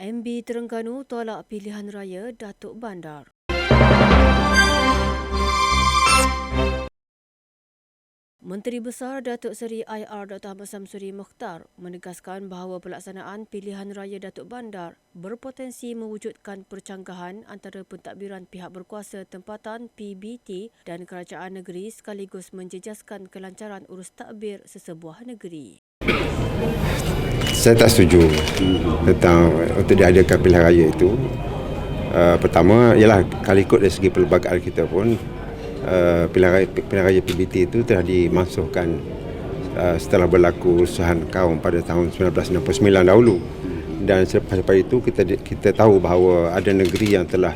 MB Terengganu tolak pilihan raya Datuk Bandar. Menteri Besar Datuk Seri IR Dr. Ahmad Samsuri Mukhtar menegaskan bahawa pelaksanaan pilihan raya Datuk Bandar berpotensi mewujudkan percanggahan antara pentadbiran pihak berkuasa tempatan PBT dan kerajaan negeri sekaligus menjejaskan kelancaran urus takbir sesebuah negeri. Saya tak setuju tentang untuk diadakan pilihan raya itu. Uh, pertama ialah kalau ikut dari segi perlembagaan kita pun uh, pilihan, raya, pilihan raya PBT itu telah dimasukkan uh, setelah berlaku urusan kaum pada tahun 1969 dahulu dan selepas itu kita kita tahu bahawa ada negeri yang telah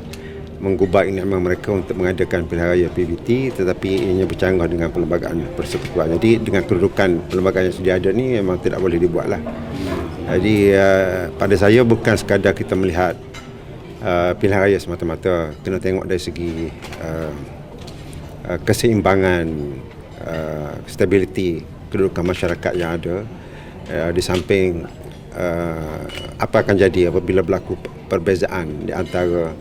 menggubah nikmat mereka untuk mengadakan pilihan raya PBT tetapi ianya bercanggah dengan perlembagaan persekutuan. Jadi dengan kedudukan perlembagaan yang sedia ada ni memang tidak boleh dibuatlah. Jadi uh, pada saya bukan sekadar kita melihat uh, pilihan raya semata-mata kena tengok dari segi uh, uh, keseimbangan uh, stabiliti kedudukan masyarakat yang ada uh, di samping uh, apa akan jadi apabila berlaku perbezaan di antara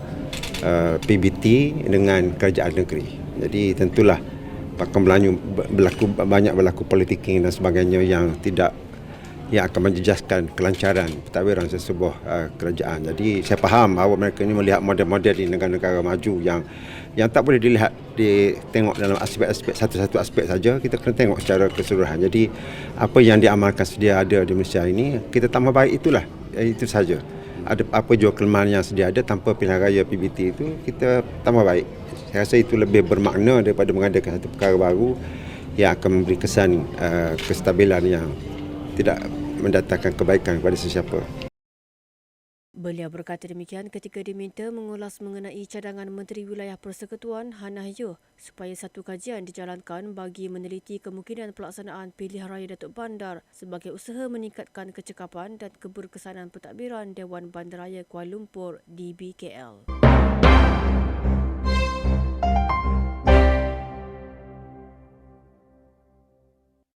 uh, PBT dengan kerajaan negeri. Jadi tentulah Melayu berlaku banyak berlaku politiking dan sebagainya yang tidak yang akan menjejaskan kelancaran pentadbiran sesebuah uh, kerajaan. Jadi saya faham bahawa mereka ini melihat model-model di negara-negara maju yang yang tak boleh dilihat ditengok dalam aspek-aspek satu-satu aspek saja kita kena tengok secara keseluruhan. Jadi apa yang diamalkan sedia ada di Malaysia ini kita tambah baik itulah eh, itu saja. Ada apa jua kelemahan yang sedia ada tanpa pilihan raya PBT itu kita tambah baik. Saya rasa itu lebih bermakna daripada mengadakan satu perkara baru yang akan memberi kesan uh, kestabilan yang tidak mendatangkan kebaikan kepada sesiapa. Beliau berkata demikian ketika diminta mengulas mengenai cadangan Menteri Wilayah Persekutuan Hannah Yuh supaya satu kajian dijalankan bagi meneliti kemungkinan pelaksanaan pilihan raya Datuk Bandar sebagai usaha meningkatkan kecekapan dan keberkesanan pentadbiran Dewan Bandaraya Kuala Lumpur di BKL.